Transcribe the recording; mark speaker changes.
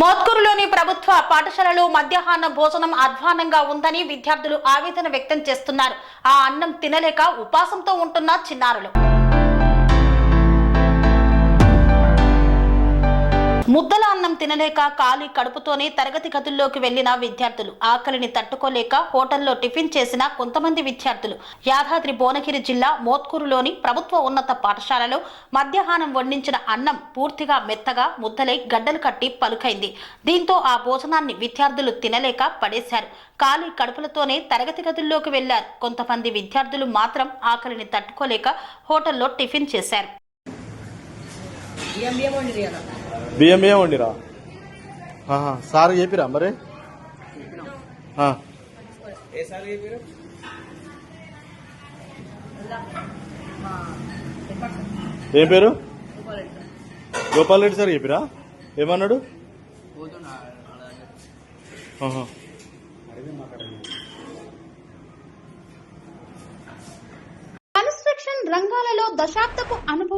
Speaker 1: మోత్కూరులోని ప్రభుత్వ పాఠశాలలో మధ్యాహ్న భోజనం అధ్వానంగా ఉందని విద్యార్థులు ఆవేదన వ్యక్తం చేస్తున్నారు. ఆ అన్నం తినలేక ఉపాసంతో ఉంటున్న చిన్నారులు. ముద్దల తినలేక ఖాళీ కడుపుతోనే తరగతి గదుల్లోకి వెళ్ళిన విద్యార్థులు. ఆకలిని తట్టుకోలేక హోటల్లో టిఫిన్ చేసిన కొంతమంది విద్యార్థులు. యాదాద్రి భువనగిరి జిల్లా మోత్కూరులోని ప్రభుత్వ ఉన్నత పాఠశాలలో మధ్యాహ్నం వండించిన అన్నం పూర్తిగా మెత్తగా ముద్దలై గడ్డలు కట్టి పలుకైంది. దీంతో ఆ భోజనాన్ని విద్యార్థులు తినలేక పడేశారు. ఖాళీ కడుపులతోనే తరగతి గదుల్లోకి వెళ్ళారు కొంతమంది విద్యార్థులు మాత్రం ఆకలిని తట్టుకోలేక హోటల్లో టిఫిన్ చేశారు.
Speaker 2: బియ్యం బియ్యం వండిరి?
Speaker 3: సార్ చెప్పిరా మరి? ఆ, ఏం పేరు? గోపాల్ రెడ్డి సార్ చెప్పిరా? ఏమన్నాడు.
Speaker 4: కన్స్ట్రక్షన్ రంగాలలో దశాబ్దపు అనుభవంతో